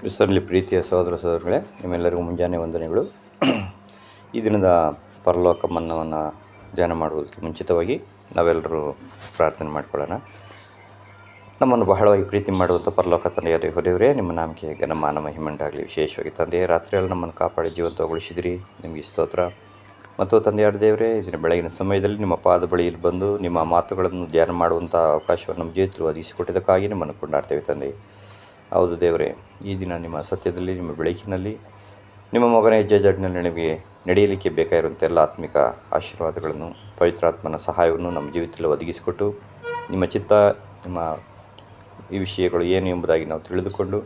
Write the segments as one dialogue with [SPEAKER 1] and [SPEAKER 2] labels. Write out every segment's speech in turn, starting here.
[SPEAKER 1] ಕ್ರಿಸ್ತರಲ್ಲಿ ಪ್ರೀತಿಯ ಸಹೋದರ ಸಹೋದರಗಳೇ, ನಿಮ್ಮೆಲ್ಲರಿಗೂ ಮುಂಜಾನೆ ವಂದನೆಗಳು. ಈ ದಿನದ ಪರಲೋಕ ಮನ್ನವನ್ನು ಧ್ಯಾನ ಮಾಡುವುದಕ್ಕೆ ಮುಂಚಿತವಾಗಿ ನಾವೆಲ್ಲರೂ ಪ್ರಾರ್ಥನೆ ಮಾಡಿಕೊಳ್ಳೋಣ. ನಮ್ಮನ್ನು ಬಹಳವಾಗಿ ಪ್ರೀತಿ ಮಾಡುವಂಥ ಪರಲೋಕ ತಂದೆಯ ದೇವರೇ, ನಿಮ್ಮ ನಾಮಕ್ಕೆ ಘನಮಾನ ಮಹಿಮಂಟಾಗಲಿ ವಿಶೇಷವಾಗಿ ತಂದೆಯೇ ರಾತ್ರಿಯಲ್ಲಿ ನಮ್ಮನ್ನು ಕಾಪಾಡಿ ಜೀವಂತಗೊಳಿಸಿದಿರಿ. ನಿಮಗೆ ಸ್ತೋತ್ರ. ಮತ್ತು ತಂದೆಯಾದ ದೇವರೇ ಇದನ್ನು ಬೆಳಗಿನ ಸಮಯದಲ್ಲಿ ನಿಮ್ಮ ಪಾದ ಬಳಿಯಲ್ಲಿ ಬಂದು ನಿಮ್ಮ ಮಾತುಗಳನ್ನು ಧ್ಯಾನ ಮಾಡುವಂಥ ಅವಕಾಶವನ್ನು ನಮ್ಮ ಜೀವಿತದಲ್ಲಿ ಒದಗಿಸಿಕೊಟ್ಟಿದ್ದಕ್ಕಾಗಿ ನಿಮ್ಮನ್ನು ಕೊಂಡಾಡ್ತೇವೆ ತಂದೆ. ಹೌದು ದೇವರೇ, ಈ ದಿನ ನಿಮ್ಮ ಸತ್ಯದಲ್ಲಿ, ನಿಮ್ಮ ಬೆಳಕಿನಲ್ಲಿ, ನಿಮ್ಮ ಮಗನ ಹೆಜ್ಜೆ ಜಡ್ನಲ್ಲಿ ನಿಮಗೆ ನಡೆಯಲಿಕ್ಕೆ ಬೇಕಾಗಿರುವಂಥ ಎಲ್ಲ ಆತ್ಮಿಕ ಆಶೀರ್ವಾದಗಳನ್ನು, ಪವಿತ್ರಾತ್ಮನ ಸಹಾಯವನ್ನು ನಮ್ಮ ಜೀವಿತದಲ್ಲಿ ಒದಗಿಸಿಕೊಟ್ಟು, ನಿಮ್ಮ ಚಿತ್ತ, ನಿಮ್ಮ ಈ ವಿಷಯಗಳು ಏನು ಎಂಬುದಾಗಿ ನಾವು ತಿಳಿದುಕೊಂಡು,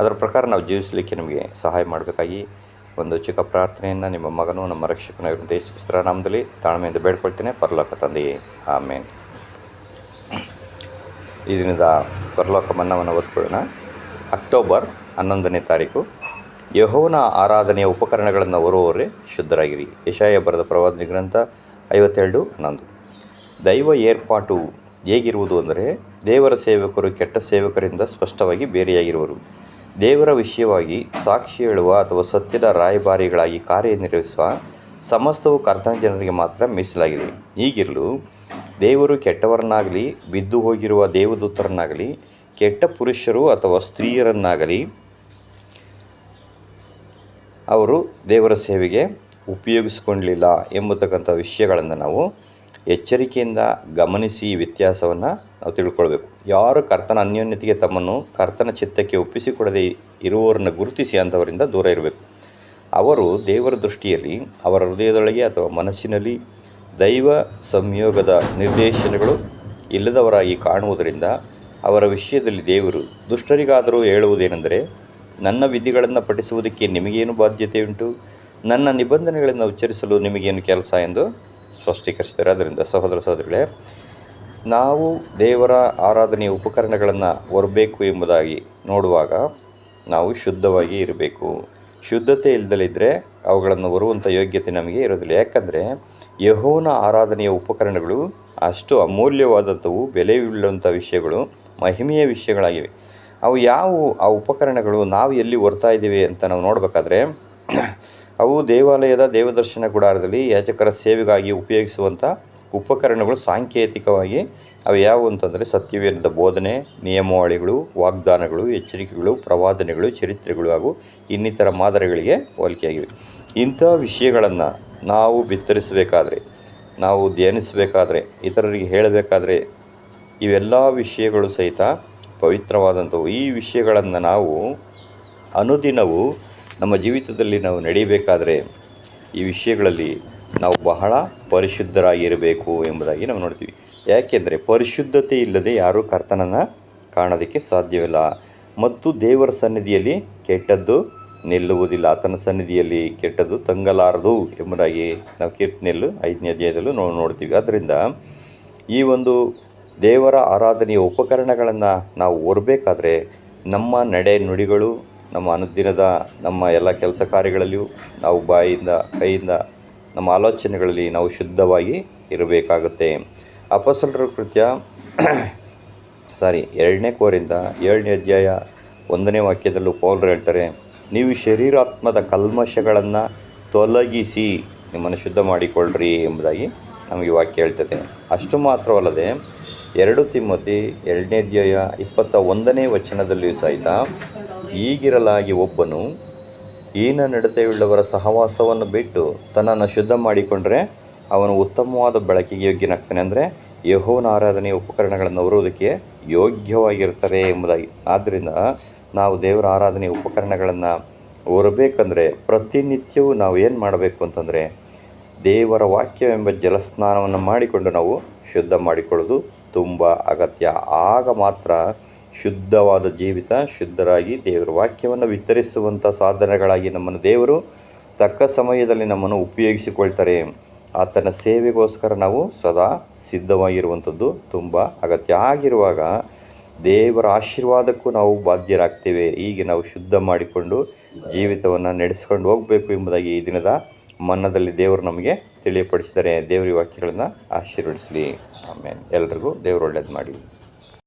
[SPEAKER 1] ಅದರ ಪ್ರಕಾರ ನಾವು ಜೀವಿಸಲಿಕ್ಕೆ ನಿಮಗೆ ಸಹಾಯ ಮಾಡಬೇಕಾಗಿ ಒಂದು ಚಿಕ್ಕ ಪ್ರಾರ್ಥನೆಯನ್ನು ನಿಮ್ಮ ಮಗನು, ನಮ್ಮ ರಕ್ಷಕನಾಗಿರುವಂಥ ಯೇಸು ಕ್ರಿಸ್ತರ ನಾಮದಲ್ಲಿ ತಾಳ್ಮೆಯಿಂದ ಬೇಡ್ಕೊಳ್ತೇನೆ. ಪರಲೋಕ ತಂದೆಯೇ ಆಮೇಲೆ ಈ ಪರಲೋಕ ಮನ್ನವನ್ನು ಓದ್ಕೊಳ್ಳೋಣ. ಅಕ್ಟೋಬರ್ ಹನ್ನೊಂದನೇ ತಾರೀಕು. ಯಹೋವನ ಆರಾಧನೆಯ ಉಪಕರಣಗಳನ್ನು ಹೊರುವವರೇ ಶುದ್ಧರಾಗಿರಿ. ಯಶಾಯ ಬರೆದ ಪ್ರವಾದನೆ ಗ್ರಂಥ ಐವತ್ತೆರಡು ಹನ್ನೊಂದು. ದೈವ ಏರ್ಪಾಟು ಹೇಗಿರುವುದು ಅಂದರೆ, ದೇವರ ಸೇವಕರು ಕೆಟ್ಟ ಸೇವಕರಿಂದ ಸ್ಪಷ್ಟವಾಗಿ ಬೇರೆಯಾಗಿರುವರು. ದೇವರ ವಿಷಯವಾಗಿ ಸಾಕ್ಷಿ ಹೇಳುವ ಅಥವಾ ಸತ್ಯದ ರಾಯಭಾರಿಗಳಾಗಿ ಕಾರ್ಯನಿರ್ವಹಿಸುವ ಸಮಸ್ತವು ಕರ್ತನ ಜನರಿಗೆ ಮಾತ್ರ ಮೀಸಲಾಗಿದೆ. ಈಗಿರಲು ದೇವರು ಕೆಟ್ಟವರನ್ನಾಗಲಿ, ಬಿದ್ದು ಹೋಗಿರುವ ದೇವದೂತರನ್ನಾಗಲಿ ಕೆಟ್ಟ ಪುರುಷರು ಅಥವಾ ಸ್ತ್ರೀಯರನ್ನಾಗಲಿ ಅವರು ದೇವರ ಸೇವೆಗೆ ಉಪಯೋಗಿಸ್ಕೊಳ್ಳಲಿಲ್ಲ ಎಂಬತಕ್ಕಂಥ ವಿಷಯಗಳನ್ನು ನಾವು ಎಚ್ಚರಿಕೆಯಿಂದ ಗಮನಿಸಿ ವ್ಯತ್ಯಾಸವನ್ನು ನಾವು ತಿಳ್ಕೊಳ್ಬೇಕು. ಯಾರು ಕರ್ತನ ಅನ್ಯೋನ್ಯತೆಗೆ ತಮ್ಮನ್ನು ಕರ್ತನ ಚಿತ್ತಕ್ಕೆ ಒಪ್ಪಿಸಿಕೊಡದೆ ಇರುವವರನ್ನು ಗುರುತಿಸಿ ಅಂಥವರಿಂದ ದೂರ ಇರಬೇಕು. ಅವರು ದೇವರ ದೃಷ್ಟಿಯಲ್ಲಿ ಅವರ ಹೃದಯದೊಳಗೆ ಅಥವಾ ಮನಸ್ಸಿನಲ್ಲಿ ದೈವ ಸಂಯೋಗದ ನಿರ್ದೇಶನಗಳು ಇಲ್ಲದವರಾಗಿ ಕಾಣುವುದರಿಂದ ಅವರ ವಿಷಯದಲ್ಲಿ ದೇವರು ದುಷ್ಟರಿಗಾದರೂ ಹೇಳುವುದೇನೆಂದರೆ, ನನ್ನ ವಿಧಿಗಳನ್ನು ಪಠಿಸುವುದಕ್ಕೆ ನಿಮಗೇನು ಬಾಧ್ಯತೆ ಉಂಟು ನನ್ನ ನಿಬಂಧನೆಗಳನ್ನು ಉಚ್ಚರಿಸಲು ನಿಮಗೇನು ಕೆಲಸ ಎಂದು ಸ್ಪಷ್ಟೀಕರಿಸಿದ್ದಾರೆ ಅದರಿಂದ ಸಹೋದರ ಸಹೋದರಿಗಳೇ, ನಾವು ದೇವರ ಆರಾಧನೆಯ ಉಪಕರಣಗಳನ್ನು ಹೊರಬೇಕು ಎಂಬುದಾಗಿ ನೋಡುವಾಗ ನಾವು ಶುದ್ಧವಾಗಿ ಇರಬೇಕು. ಶುದ್ಧತೆ ಇಲ್ಲದಲ್ಲಿದ್ದರೆ ಅವುಗಳನ್ನು ಹೊರುವಂಥ ಯೋಗ್ಯತೆ ನಮಗೆ ಇರೋದಿಲ್ಲ ಯಾಕಂದರೆ ಯಹೋನ ಆರಾಧನೆಯ ಉಪಕರಣಗಳು ಅಷ್ಟು ಅಮೂಲ್ಯವಾದಂಥವು, ಬೆಲೆಯುಳ್ಳಂಥ ವಿಷಯಗಳು ಮಹಿಮೆಯ ವಿಷಯಗಳಾಗಿವೆ. ಅವು ಯಾವುವು? ಆ ಉಪಕರಣಗಳು ನಾವು ಎಲ್ಲಿ ಹೊರ್ತಾ ಇದ್ದೀವಿ ಅಂತ ನಾವು ನೋಡಬೇಕಾದ್ರೆ, ಅವು ದೇವಾಲಯದ ದೇವದರ್ಶನ ಗುಡಾರದಲ್ಲಿ ಯಾಜಕರ ಸೇವೆಗಾಗಿ ಉಪಯೋಗಿಸುವಂಥ ಉಪಕರಣಗಳು ಸಾಂಕೇತಿಕವಾಗಿ ಅವು ಯಾವುವು ಅಂತಂದರೆ, ಸತ್ಯವೇದದ ಬೋಧನೆ, ನಿಯಮಾವಳಿಗಳು, ವಾಗ್ದಾನಗಳು, ಎಚ್ಚರಿಕೆಗಳು, ಪ್ರವಾದನೆಗಳು, ಚರಿತ್ರೆಗಳು ಹಾಗೂ ಇನ್ನಿತರ ಮಾದರಿಗಳಿಗೆ ಹೋಲಿಕೆಯಾಗಿವೆ. ಇಂಥ ವಿಷಯಗಳನ್ನು ನಾವು ಬಿತ್ತರಿಸಬೇಕಾದ್ರೆ, ನಾವು ಧ್ಯಾನಿಸಬೇಕಾದ್ರೆ, ಇತರರಿಗೆ ಹೇಳಬೇಕಾದ್ರೆ ಇವೆಲ್ಲ ವಿಷಯಗಳು ಸಹಿತ ಪವಿತ್ರವಾದಂಥವು. ಈ ವಿಷಯಗಳನ್ನು ನಾವು ಅನುದಿನವೂ ನಮ್ಮ ಜೀವಿತದಲ್ಲಿ ನಾವು ನಡೀಬೇಕಾದರೆ ಈ ವಿಷಯಗಳಲ್ಲಿ ನಾವು ಬಹಳ ಪರಿಶುದ್ಧರಾಗಿರಬೇಕು ಎಂಬುದಾಗಿ ನಾವು ನೋಡ್ತೀವಿ. ಯಾಕೆಂದರೆ ಪರಿಶುದ್ಧತೆ ಇಲ್ಲದೆ ಯಾರೂ ಕರ್ತನನ್ನು ಕಾಣೋದಕ್ಕೆ ಸಾಧ್ಯವಿಲ್ಲ. ಮತ್ತು ದೇವರ ಸನ್ನಿಧಿಯಲ್ಲಿ ಕೆಟ್ಟದ್ದು ನಿಲ್ಲುವುದಿಲ್ಲ. ಆತನ ಸನ್ನಿಧಿಯಲ್ಲಿ ಕೆಟ್ಟದ್ದು ತಂಗಲಾರದು ಎಂಬುದಾಗಿ ನಾವು ಕೀರ್ತನೆಯಲ್ಲೂ ಐದನೇ ಅಧ್ಯಾಯದಲ್ಲೂ ನಾವು ನೋಡ್ತೀವಿ. ಆದ್ದರಿಂದ ಈ ಒಂದು ದೇವರ ಆರಾಧನೆಯ ಉಪಕರಣಗಳನ್ನು ನಾವು ಹೊರಬೇಕಾದ್ರೆ ನಮ್ಮ ನಡೆ ನುಡಿಗಳು, ನಮ್ಮ ಅನುದಿನದ, ನಮ್ಮ ಎಲ್ಲ ಕೆಲಸ ಕಾರ್ಯಗಳಲ್ಲಿಯೂ ನಾವು ಬಾಯಿಂದ, ಕೈಯಿಂದ, ನಮ್ಮ ಆಲೋಚನೆಗಳಲ್ಲಿ ನಾವು ಶುದ್ಧವಾಗಿ ಇರಬೇಕಾಗುತ್ತೆ. ಅಪಸಲರ ಕೃತ್ಯ, ಸಾರಿ, ಎರಡನೇ ಕೋರಿಂದ ಏಳನೇ ಅಧ್ಯಾಯ ಒಂದನೇ ವಾಕ್ಯದಲ್ಲೂ ಪೌಲರು ಹೇಳ್ತಾರೆ, ನೀವು ಶರೀರಾತ್ಮದ ಕಲ್ಮಶಗಳನ್ನು ತೊಲಗಿಸಿ ನಿಮ್ಮನ್ನು ಶುದ್ಧ ಮಾಡಿಕೊಳ್ಳ್ರಿ ಎಂಬುದಾಗಿ ನಮಗೆ ವಾಕ್ಯ ಹೇಳ್ತದೆ. ಅಷ್ಟು ಮಾತ್ರವಲ್ಲದೆ ಎರಡು ತಿಮ್ಮತಿ ಎರಡನೇ ಅಧ್ಯಾಯ ಇಪ್ಪತ್ತ ಒಂದನೇ ವಚನದಲ್ಲಿಯೂ ಸಹಿತ, ಈಗಿರಲಾಗಿ ಒಬ್ಬನು ಈನ ನಡತೆಯುಳ್ಳವರ ಸಹವಾಸವನ್ನು ಬಿಟ್ಟು ತನ್ನನ್ನು ಶುದ್ಧ ಮಾಡಿಕೊಂಡ್ರೆ ಅವನು ಉತ್ತಮವಾದ ಬೆಳಕಿಗೆ ಯೋಗ್ಯನಾಗ್ತಾನೆ. ಅಂದರೆ ಯಹೋನ ಆರಾಧನೆಯ ಉಪಕರಣಗಳನ್ನು ಹೊರೋದಕ್ಕೆ ಯೋಗ್ಯವಾಗಿರ್ತಾರೆ ಎಂಬುದಾಗಿ. ಆದ್ದರಿಂದ ನಾವು ದೇವರ ಆರಾಧನೆಯ ಉಪಕರಣಗಳನ್ನು ಹೊರಬೇಕಂದ್ರೆ ಪ್ರತಿನಿತ್ಯವೂ ನಾವು ಏನು ಮಾಡಬೇಕು ಅಂತಂದರೆ ದೇವರ ವಾಕ್ಯವೆಂಬ ಜಲಸ್ನಾನವನ್ನು ಮಾಡಿಕೊಂಡು ನಾವು ಶುದ್ಧ ಮಾಡಿಕೊಳ್ಳೋದು ತುಂಬ ಅಗತ್ಯ. ಆಗ ಮಾತ್ರ ಶುದ್ಧವಾದ ಜೀವಿತ, ಶುದ್ಧರಾಗಿ ದೇವರ ವಾಕ್ಯವನ್ನು ವಿತರಿಸುವಂಥ ಸಾಧನಗಳಾಗಿ ನಮ್ಮನ್ನು ದೇವರು ತಕ್ಕ ಸಮಯದಲ್ಲಿ ನಮ್ಮನ್ನು ಉಪಯೋಗಿಸಿಕೊಳ್ತಾರೆ. ಆತನ ಸೇವೆಗೋಸ್ಕರ ನಾವು ಸದಾ ಸಿದ್ಧವಾಗಿರುವಂಥದ್ದು ತುಂಬ ಅಗತ್ಯ. ಆಗಿರುವಾಗ ದೇವರ ಆಶೀರ್ವಾದಕ್ಕೂ ನಾವು ಬಾಧ್ಯರಾಗ್ತೇವೆ. ಹೀಗೆ ನಾವು ಶುದ್ಧ ಮಾಡಿಕೊಂಡು ಜೀವಿತವನ್ನು ನಡೆಸ್ಕೊಂಡು ಹೋಗಬೇಕು ಎಂಬುದಾಗಿ ಈ ದಿನದ ಮನ್ನದಲ್ಲಿ ದೇವರು ನಮಗೆ ತಿಳಿಯಪಡಿಸಿದರೆ ದೇವರ ವಾಕ್ಯಗಳನ್ನು ಆಶೀರ್ವದಿಸಲಿ. ಆಮೇಲೆ ಎಲ್ರಿಗೂ ದೇವರು ಒಳ್ಳೇದು ಮಾಡಿ.